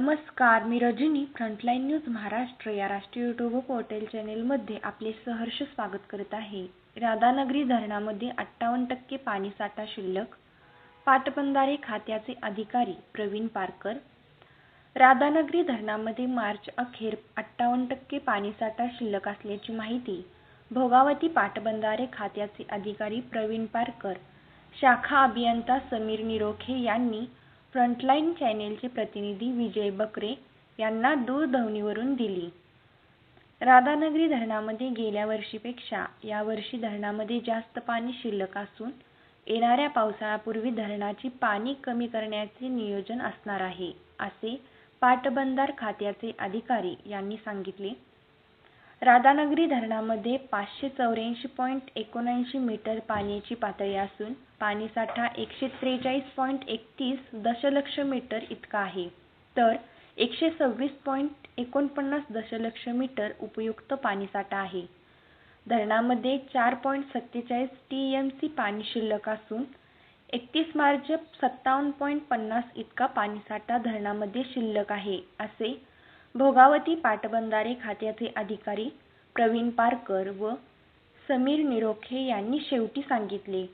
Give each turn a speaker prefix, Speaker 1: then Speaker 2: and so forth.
Speaker 1: नमस्कार मी Rajani frontline news Maharashtra या राष्ट्रीय युट्यूब पोर्टल चॅनेलमध्ये आपले सहर्ष स्वागत करत आहे. राधानगरी धरणामध्ये अठ्ठावन्न टक्के पाणीसाठा शिल्लक पाटबंधारे खात्याचे अधिकारी प्रवीण पारकर. राधानगरी धरणामध्ये मार्च अखेर अठ्ठावन्न टक्के पाणीसाठा शिल्लक असल्याची माहिती भोगावती पाटबंधारे खात्याचे अधिकारी प्रवीण पारकर शाखा अभियंता समीर निरोखे यांनी फ्रंटलाईन चॅनेलचे प्रतिनिधी विजय बकरे यांना दूरध्वनीवरून दिली. राधानगरी धरणामध्ये गेल्या वर्षीपेक्षा यावर्षी धरणामध्ये जास्त पाणी शिल्लक असून येणाऱ्या पावसाळ्यापूर्वी धरणाची पाणी कमी करण्याचे नियोजन असणार आहे, असे पाटबंधार खात्याचे अधिकारी यांनी सांगितले. राधानगरी धरणामध्ये पाचशे चौऱ्याऐंशी पॉईंट एकोणऐंशी मीटर पाण्याची पातळी असून पाणीसाठा एकशे त्रेचाळीस पॉईंट एकतीस दशलक्ष मीटर इतका आहे, तर एकशे सव्वीस पॉईंट एकोणपन्नास दशलक्ष मीटर उपयुक्त पाणीसाठा आहे. धरणामध्ये चार पॉईंट सत्तेचाळीस टीएमसी पाणी शिल्लक असून एकतीस मार्च सत्तावन्न पॉईंट पन्नास इतका पाणीसाठा धरणामध्ये शिल्लक आहे, असे भोगावती पाटबंधारे खात्याचे अधिकारी प्रवीण पारकर व समीर निरोखे यांनी शेवटी सांगितले.